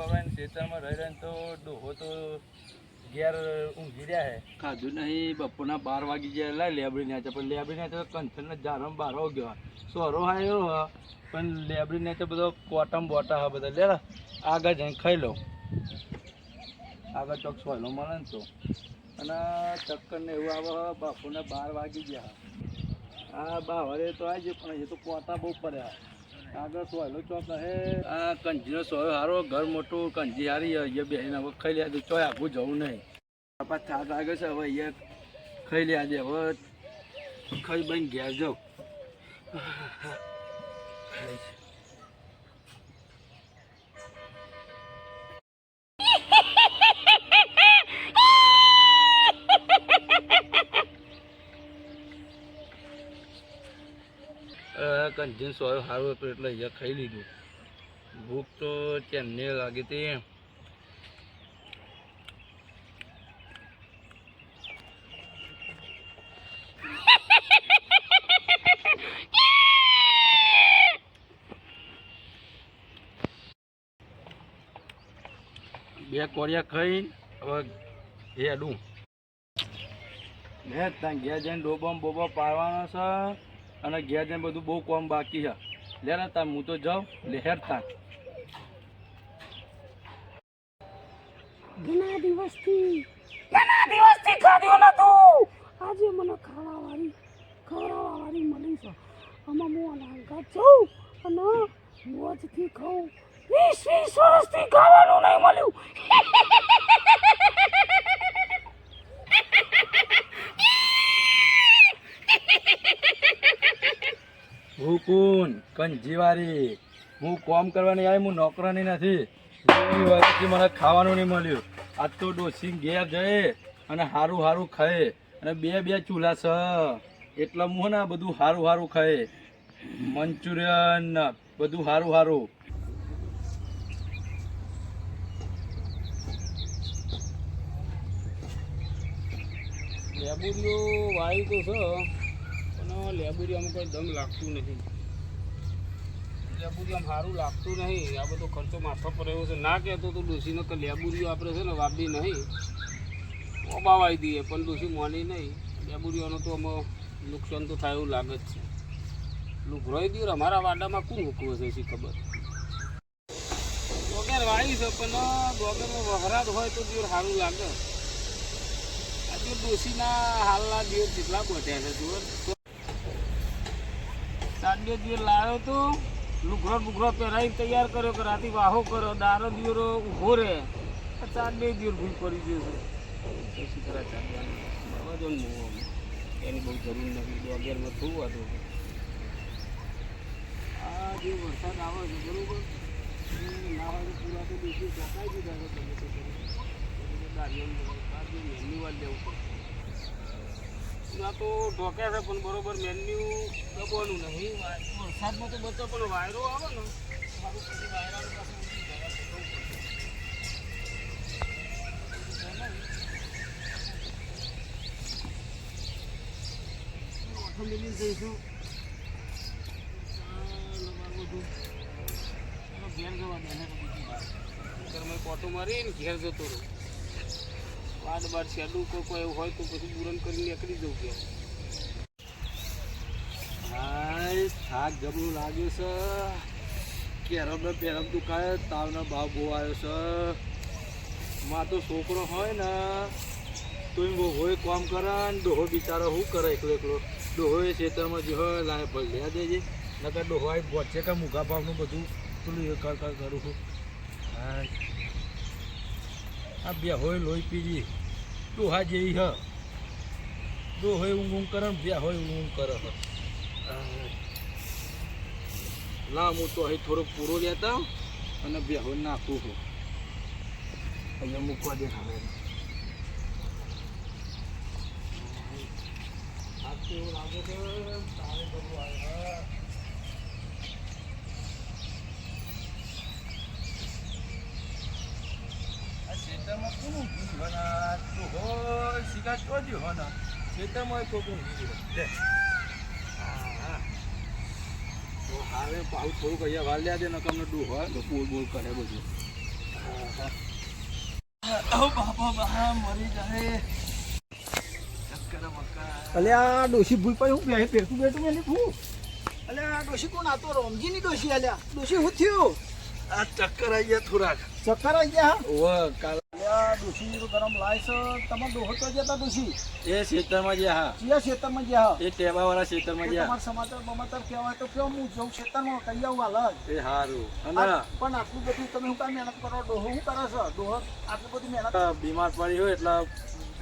પવરાઈને ખેતરમાં રહી રહીને તો ડોહો તો ઘેર ઊંઘી રહ્યા હે. ખાધું નહીં, બપોરના બાર વાગી ગયા. લાય લેબડી ને પણ લેબડી ને તો કંથનને જારમ બારો ગયો સોરો હાયો હ. પણ લેબડી ને તો બધો કોટમ બોટા હા બધા. લે, આગળ જઈને ખાઈ લો આગળ ચોક સોયલો મળે ને તો. અને ચક્કર ને એવું આવે બાપુને બાર વાગી ગયા. હા બા વરે તો આવી પણ એ તો કોટા બહુ પડ્યા. આગળ સોયલો ચોક હે. આ કંજીનો સોયો હારો, ઘર મોટું, કંજી હારી, અહીંયા બેસીને હવે ખાઈ લે તો ચોય આખું જવું નહીં. પાછા થાક લાગે છે, હવે અહીંયા ખાઈ લે આજે, હવે ખાઈ બન ઘેર જાઉં. કંજીન સોયો સારું હતું એટલે અહીંયા ખાઈ લીધું. ભૂખ તો ચેન્ને લાગી હતી બે કોરિયા ખાઈ હવે હેડું. ને ત્યાં ગયા જઈને ડોબમ બોબો પાડવાનો છે. અને ઘેર જઈને બધું બહુ કોમ બાકી છે. લે ને તાર હું તો જાઉં લહેર તા તાર ઘણા દિવસથી ઘણા દિવસથી ખાધ્યો નતું આજે મને ખાવાવાળી ખાવાવાળી મળી છે. આમાં હું અલંકાર છું અને મોજથી ખાઉં. વીસ વીસ વર્ષથી ખાવાનું નહીં મળ્યું. હું કુન કંજીવારી હું કોમ કરવાની આવી, હું નોકરાની નથી. મને ખાવાનું નહીં મળ્યું. આજ તો ડોસી ઘેર જઈએ અને સારું સારું ખાય અને બે બે ચૂલા સ. એટલે હું ને બધું સારું સારું ખાય મંચુરિયન, બધું સારું સારું લેબુરિયો વાયુ તો છે પણ લેબુરિયામાં કોઈ દમ લાગતું નથી. લેબુરિયામાં સારું લાગતું નહીં. આ બધો ખર્ચો માથા પર છે. ના કહેતો તો ડોસીનો કે લેબુરિયો આપણે છે ને વાપરી નહીં. ઓબાવાઈ દઈએ, પણ ડોસી મોની નહીં. લેબુરિયાનો તો અમે નુકસાન તો થાય એવું લાગે જ છે. લુઘરોઈ દઉં અમારા વાડામાં કોણ મૂકવું છે શી ખબર? વગર વાળી છે, પણ વગર વહરાદ હોય તો દિવસ સારું લાગે. આજે ડોસીના હાલના દિવસ જેટલા બઢ્યા છે, જુઓ. સાંજે દિવસ લાવ્યો તો લુગરો બુગરો પહેરાવી તૈયાર કર્યો કે રાતે વાહો કરો દારો દિવરો ઊભો રહે ચાર બે દિવસ ભૂલ પડી છે. પછી ખરા ચાર જો. એની બહુ જરૂર નથી અગિયારમાં થવું હતું આ જે વરસાદ આવે છે, બરોબર? એ ના હોય તો પૂરા તો દેશી કરી. પડે. ના તો ઢોકે છે પણ બરોબર મેન્યુ દબવાનું નહીં. વરસાદમાં તો બચો પણ વાયરો આવે ને સારું પછી વાયરાની. ઓઠો મિલી જઈશું. બધું. ઘેર જવા દે ઘરમાં કોટો મારીને ઘેર જતો રહું. બાદ શેડું કોઈ કોઈ એવું હોય તો પછી બુરન કરીને નીકળી જવું કે. હાય, થાક જબરું લાગ્યું છે. કેરમ ને પેરમ દુખાય તાવના ભાવ બહુ આવ્યો છે. માં તો છોકરો હોય ને તો એમ હોય કામ કરે ને ડોહો બિચારો શું કરે એકલો એકલો? ડોહો એ ખેતરમાં જે હોય લાય ભલે લે દેજે. નકર ડોહો આવી પહોંચે કે મૂગા ભાવનું બધું પેલું એ કર કર કરું છું. હા આ બે હોય લોહી પીજી. ડોહા જેવી હ. ડોહો ઊંઘ ઊંઘ કરે બે હોય ઊંઘ ઊંઘ કરે હ. ના હું તો અહીં થોડોક પૂરો લેતા અને બેહો નાખું છું અહીંયા મૂકવા દે હવે. એવું લાગે છે? તારે બધું આવે આ ઘી બના તો હોય શિકાર ચોજી હોય ને ખેતરમાં લે તો હારે પાઉ થોડુંક અહીંયા દે ને તમને ડૂ હોય તો બોલ બોલ કરે બધું બાપા બા મરી જાય ચક્કર મક્કર અલ્યા ડોશી ભૂલ પાઈ હું બે પેરકું બેઠું મેં લીધું અલ્યા ડોશી કોણ આ તો? રોમજી ની ડોશી અલ્યા ડોશી હું થયું? આ ચક્કર આવી ગયા થોડાક. ચક્કર આવી ગયા? ઓવ કાલ અલ્યા ડોશી ગરમ લાય છે. તમારે ડોહો તો જતા ડોશી એ ખેતરમાં જે હા. ચિયા ખેતરમાં ગયા એ ટેબાવાળા ખેતરમાં એ તમારા સમાચાર બમાચાર કહેવાય તો કેવો હું જઉં ખેતરમાં કહી આવું હાલ એ સારું અને પણ આટલું બધું તમે હું કાંઈ મહેનત કરો? ડોહો શું કરે છો? ડોહો આટલી બધું મહેનત? બીમાર પડી હોય એટલે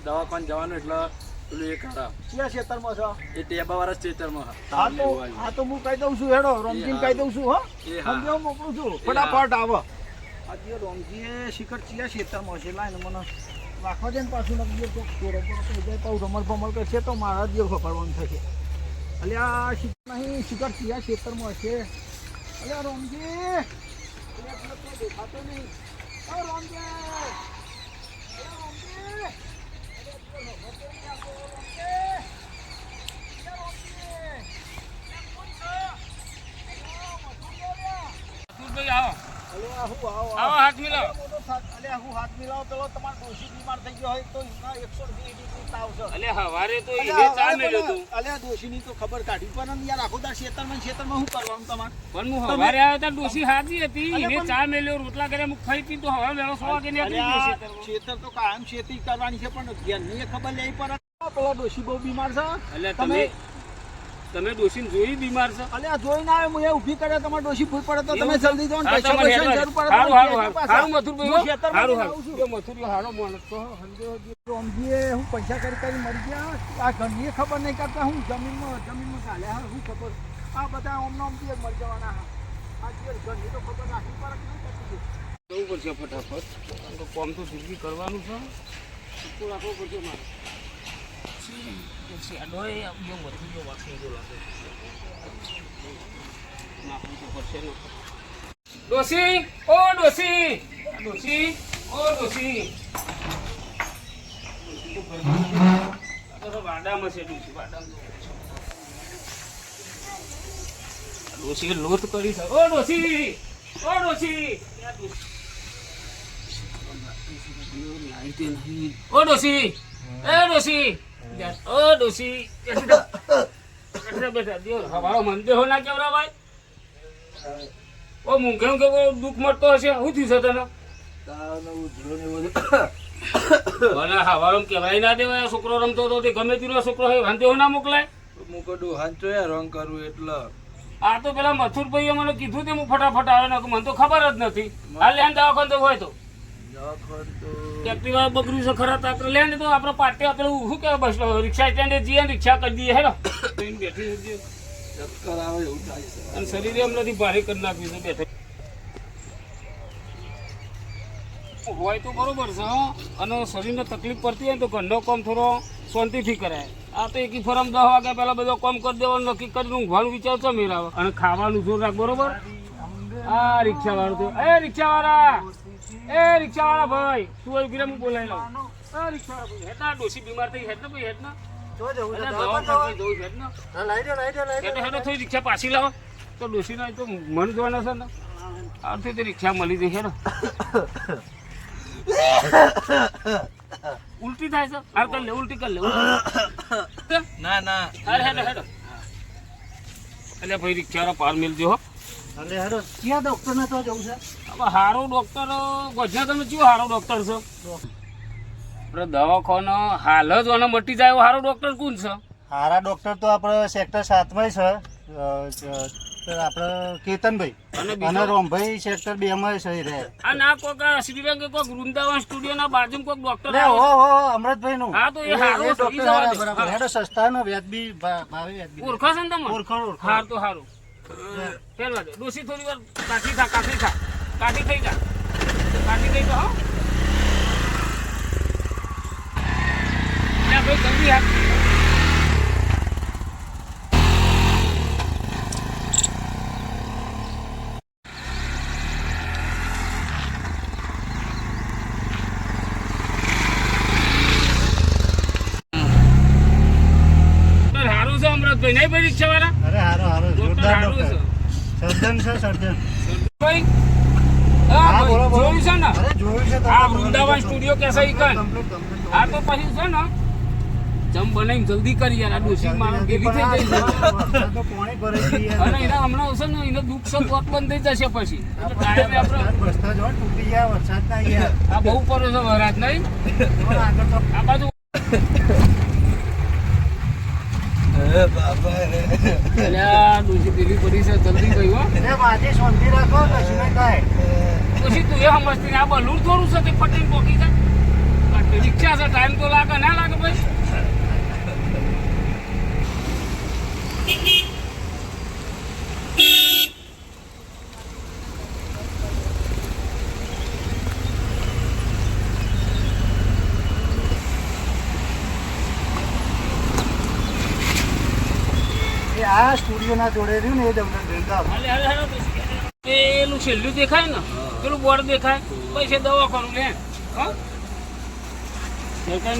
દવાખાને જવાનું એટલે પેલું એ ચિયા ખેતરમાં છે? એ ટેબાવાળા ખેતરમાં હા. તાવ તો હા તો હું કહી દઉં છું હેડો રમજીન કહી દઉં છું હો. એ હા. સમજો મોકલું છું. ફટાફટ આવો. આજે રોમજીએ શિખર ચિયા ખેતરમાં છે લાઈને મને રાખવા દે ને પાછું નથી તો કોરો કોરો જાય તો રમલ ભમલ કરશે તો મારા જ જેવું થશે એટલે આ શિખર નહીં શિખર ચિયા ખેતરમાં છે અલ્યા રોમજી અલ્યા પેલો તો દેખાતો નહીં રોમજી રોમજી રોમજી? રોમજી છે? આવો આવો હાથ મિલાવો. હું હાથ મિલાવો પેલો તમારો ડોશી બીમાર થઈ ગયો હોય તો એના 120 ડિગ્રી તાવ છે. અલે હવારે તો એને ચા મેલ્યો પણ- તું. અલ્યા ડોશીની તો ખબર કાઢી. પણ યાર આખો દાડ ખેતરમાં ને ખેતરમાં શું કરવાનું તમારે? પણ હું હવારે આવ્યો તો ડોસી હાજી હતી. એને ચા મેલ્યો રોટલા કર્યા હું ખાઈ પી તો હવે વેળો સો વાગે ખેતર તો કાયમ ખેતી કરવાની છે પણ ઘેરની એ ખબર લેવી પડે. પેલા દોષી ડોશી બહુ બીમાર છે. એટલે તમે તમે ડોસીને જોઈ બીમાર છો? અલે જોઈ ના આવે હું એ ઊભી કરે તમારે ડોશી ભૂલ પડે તો તમે જલ્દી જાઓ પૈસા પૈસા. જરૂર પડે હારું, હારું, હારું. મથુરભાઈ. ખેતરમાં હારું, હારું. મથુરભાઈ હારો માણસ છો. રોમજીએ હું પૈસા કરી કરી મરી ગયા. આ ઘરની ખબર નહીં કરતા હું જમીનમાં જમીનમાં ચાલ્યા હા હું ખબર? આ બધા ઓમ નોમથી મરી જવાના. હા આ જે ઘરની તો ખબર રાખવી પડે નહીં કરતી જવું પડશે ફટાફટ. તો કોમ તો જિંદગી કરવાનું છે. રાખવું પડશે મારે. શેડો એ આમ જો મથુર જો વાંકી જો લાગે નાખવું તો પડશે ને ડોસી Dosi! Oh, dosi! ડોસી લોથ કરી ઓ ડોસી ઓ ડોસી? ઓ ડોસી એ ડોસી ઓ ડોસી બેઠા બેઠા દેહો ના કેવરા ભાઈ? ઓ દુઃખ હશે. થયું છે તને? દેવાય છોકરો રમતો હતો તે ગમે તેનો છોકરો હોય વાંધો ના મોકલાય? મૂકો હાંચો યાર રંગ કરવું એટલે. આ તો પેલા મથુરભાઈએ મને કીધું તે હું ફટાફટ આવે ને મને તો ખબર જ નથી. હાલ લેન દવાખાન તો હોય તો. દવાખાન તો એક્ટિવા બગડ્યું છે ખરા તો આપણે લેને તો આપણે પાર્ટી આપણે શું કહેવાય બસ રિક્ષા સ્ટેન્ડે જઈએ ને રિક્ષા કરી દઈએ હેલો. બેઠી રહેજે. ચક્કર આવે એવું થાય છે. અને શરીરે એમ નથી ભારે કરી નાખ્યું છે બેઠે. હોય તો બરોબર છે. અને શરીરને તકલીફ પડતી હોય ને તો ઘરનો કામ થોડો શાંતિથી કરાય. આ તો એકી ફરમ દસ વાગ્યા પહેલા બધો કામ કરી દેવાનું નક્કી કરી ઊંઘવાનું વિચાર છો મેરા અને ખાવાનું જોર રાખ બરોબર? આ રિક્ષાવાળું તો એ રિક્ષા વાળા એ રિક્ષા વાળા ભાઈ તું આવી ગીરા હું બોલાવી લઉં આ રિક્ષાવાળા ભાઈ હેડ ના ડોસી બીમાર થઈ હેત ને ભાઈ હેત ના જો જવું છે અલ્યા, દવાખાને હેડ ના હા, લાઈ દો લાઈ દો લાઈ દો હેડો હેડો થોડી રિક્ષા પાછી લાવો. તો ડોસીના તો મન જોવાના છે ને. આવતી તો રિક્ષા મળી જઈ હેડો. ઉલટી થાય છે? હાર કરી લે ઉલટી કરી લે ના ના. અરે હેડો હેડો. એટલે ભાઈ રિક્ષાવાળા પાર મેલજો હો. અલે હેડો ક્યાં ડોક્ટરને તો જવું છે? હવે હારો ડોક્ટર ગોજના તમે કયો હારો ડોક્ટર છે? આપણે દવાખાનો હાલ જ આને મટી જાય એવો હારો ડોક્ટર કોણ છે? હારા ડોક્ટર તો આપણે સેક્ટર સાતમાં છે આપણે કેતનભાઈ. અને અને રોમભાઈ સેક્ટર બે માં છે રહે. આ ના કોક શ્રીરંગ કોક વૃંદાવન સ્ટુડિયોના બાજુમાં કોક ડોક્ટર લે હો હો અમૃતભાઈ નું હા, તો એ હારું ડોક્ટર જવા હારા દે. બરાબર. હેડો સસ્તા નો વ્યાજબી ભાવે વ્યાજબી. ઓળખો છે ને તમે? ઓળખાણ ઓળખાણ હાર તો હારું. ફેરવા દે. ડોસી થોડી વાર કાઠી થા કાઠી થા. કાઠી થઈ જા. કાઠી થઈ જા હો. ભાઈ, જલ્દી હાથ સારું નહીં ભાઈ રિક્ષાવાળા? અરે હારો હારો. જોરદાર ડોક્ટર. સર્જન છે સર્જન. ભાઈ હા હા, બોલો, બોલો. જોયું છે ને? અરે જોયું છે આ વૃંદાવન સ્ટુડિયો કેસા ઈકન? Complete, complete, આ તો પછી છે ને જમ બનાવીને જલ્દી કરી યાર આ ડોસી માણસ થઈ છે. અને એના હમણાં હશે ને એને દુઃખ છે તો બંધ થઈ જશે પછી. આપણે વરસાદ જો તૂટી ગયા વરસાદના યાર આ બહુ પડે છે વરાજ નહીં. આ બાજુ અલ્યા ડોસી પેલી પડી છે જલ્દી ગઈ હો. એટલે માજી શાંતિ રાખો કશું નહીં થાય. પછી તું એ સમજતી આ બલૂન થોડું છે તે પટીને પોકી જાય રિક્ષા છે ટાઈમ તો લાગે ના લાગે ભાઈ એ આ જોડે રહ્યું ને એ તમને પછી. પેલું છેલ્લું દેખાય ને પેલું બોર્ડ દેખાય પછી દવાખાનું લે હા. દેખાય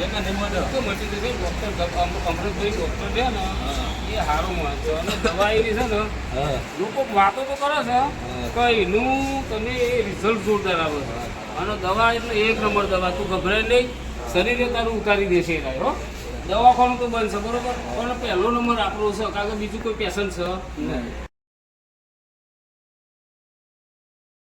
નું તો તો મટી જશે. ડૉક્ટર અમૃતભાઈ ડૉક્ટર છે ને એ સારું માણસ અને દવા એવી છે ને લોકો વાતો તો કરે છે કે એનું તને એ રિઝલ્ટ જોરદાર આવે છે. અને દવા એટલે એક નંબર દવા. તું ગભરાય નહીં શરીરે તારું ઉતારી દેશે એ હો. દવાખાનું તો બનશે બરોબર? પણ પહેલો નંબર આપણો છે કારણ કે બીજું કોઈ પેશન્ટ છે? નહીં